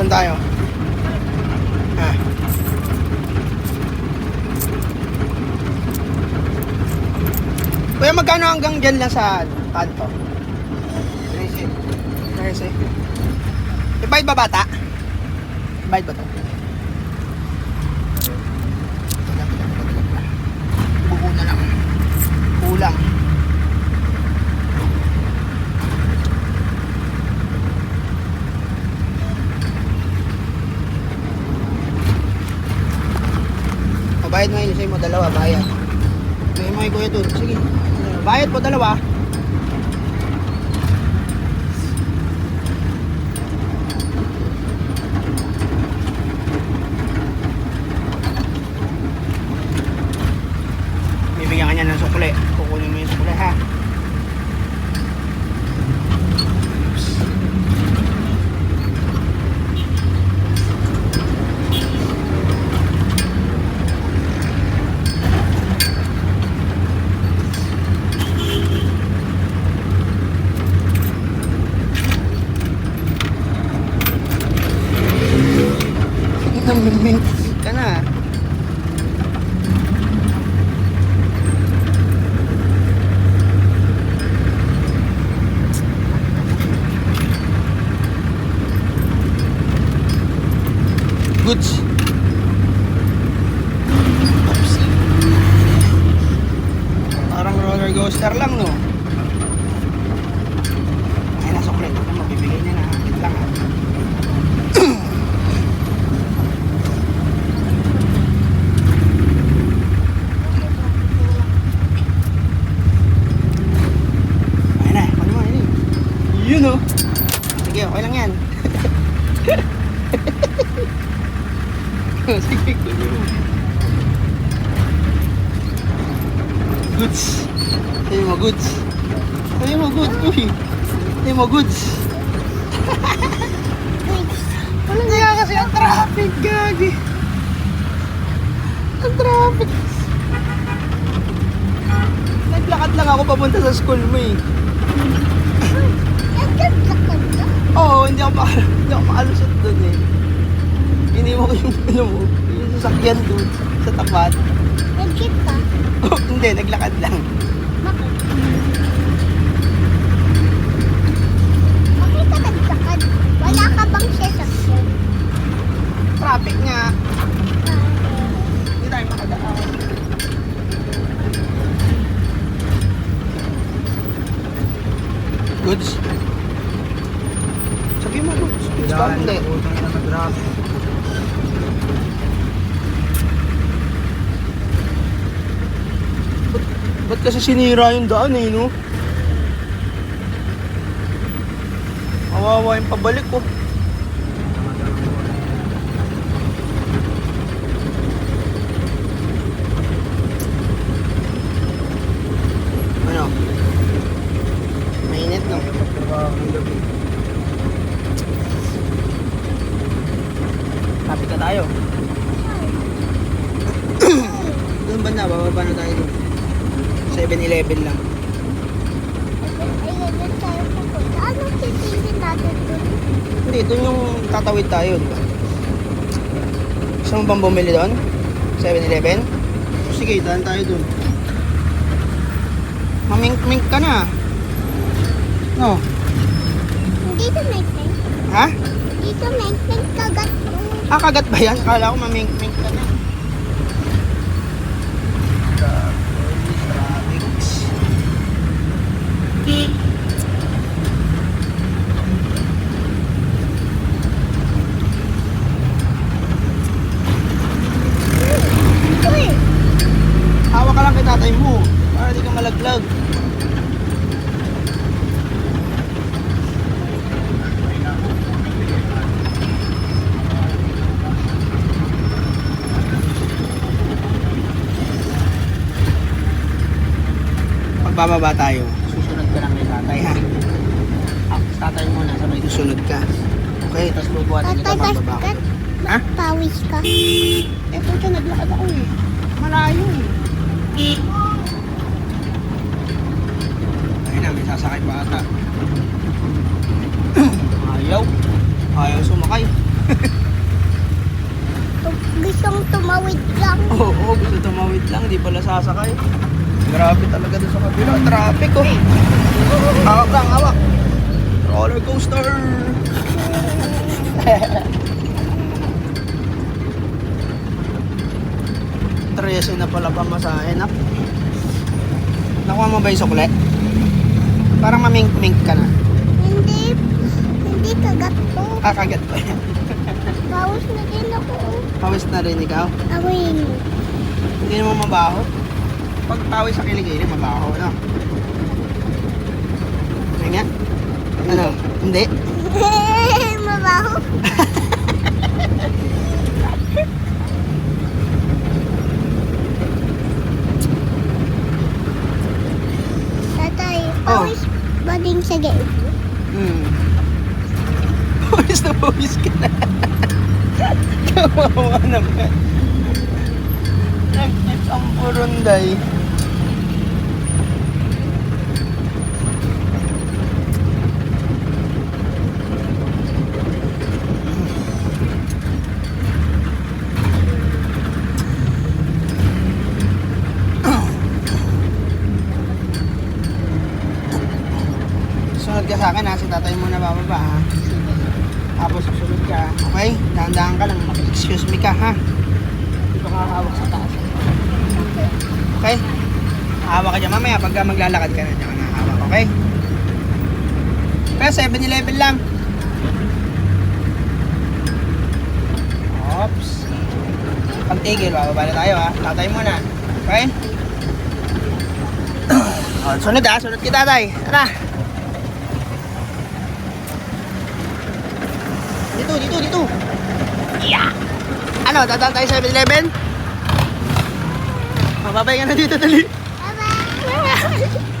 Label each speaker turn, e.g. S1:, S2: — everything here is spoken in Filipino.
S1: Saan tayo? Ah. Kuya, magkano hanggang dyan lang sa kanto? 13. 13. Ibayad ba bata? Ibayad ba to? Buo na lang. Kulang. Bayad ngayon sa'yo mo dalawa, bayad. Bigay mo kay kuya dun. Sige. Bayad po dalawa. Bibigyan ka niya ng sukle. Kukunin mo yung sukle ha. Namimink ka na. Goods. Oopsie. Coaster lang, no? Ay, nasa kulit. Ano mo, bibigay niya na. Wait lang, ha? Ayun na, ano mo, ayun. Yun, oh. Sige, okay lang yan. Sige, mo. Goods. Sabi mo, goods. Sabi mo, goods. Uy. Sabi mo, goods. Walang kaya kasi ang traffic, gagi. Ang traffic. Naglakad lang ako papunta sa school mo eh. Oo, hindi ako maka, hindi ako makalusot doon eh. Iniwan ko yung ano mo, yung sasakyan doon sa tapat. Oh, hindi, naglakad lang.
S2: Wala ka bang sasakyan?
S1: Traffic nga. Hindi tayo makadaan. Goods? Sabi mo, goods. Goods ba? Hindi. Ba't, ba't kasi sinira yung daan eh, no? Kawawa yung pabalik ko. Ano? Mainit, no? Kapit na tayo. Doon ba na? Bababa na tayo doon. 7-Eleven lang.
S2: Ayun, doon tayo pupunta. Anong titingin natin doon?
S1: Hindi, doon yung tatawid tayo, di ba? Gusto mo bang bumili doon? 7-Eleven? Sige, daan tayo doon. Mamink-mink ka na. No.
S2: Dito naikling.
S1: Ha?
S2: Dito naikling kagat.
S1: Ah, kagat ba yan? Akala ko mamink-mink ka na.
S2: Uy!
S1: Hawak ka lang kay tatay mo. Para di ka malaglag. Pagbababa tayo, susunod ka lang kay tatay ha. Ah, tatay muna, sabay susunod ka. Okay, tapos bubuhatin kita
S2: Tatay,
S1: pagbaba ko. Ha?
S2: Pawis ka.
S1: Eh, puta, naglakad ako eh. Malayo eh. Ayun na, may sasakay pa ata. Ayaw. Ayaw sumakay.
S2: Gustong tumawid lang.
S1: Oo, oh, gusto tumawid lang, di pala sasakay. Grabe talaga doon sa kabila. Traffic oh. Hawak lang, hawak. Roller coaster. Trese na pala pamasahe na. Nakuha mo ba yung sukle? Parang mamink-mink ka na.
S2: Hindi, hindi kagat to.
S1: Ah, kagat pa yan.
S2: Bawas na din ako.
S1: Pawis na rin ikaw.
S2: Awin.
S1: Hindi naman mabaho. Pag pawis sa kiligili, mabaho, no? Nga? Ano? Hindi?
S2: Mabaho. Tatay, pawis ba din sa gate?
S1: Hmm. Pawis na pawis ka na. Kawawa naman. Nag-tip ang purunday. Sunod ka sa akin ha, si tatay mo na bababa ha. Tapos susunod ka, okay? Dahan-dahan ka lang, excuse me ka ha. Hindi ka kakahawak sa taas. Okay? Hawak ka dyan mamaya pagka maglalakad ka na dyan nakahawak, okay? Pero 7-Eleven lang. Oops. Pagtigil, bababa na tayo ha. Tatay mo na. Okay? oh, sunod ha, sunod kita tatay. Tara. Dito, dito. Yeah. Ano, dadaan tayo sa 7-Eleven? Mababay ka na dito, dali.
S2: Bye-bye.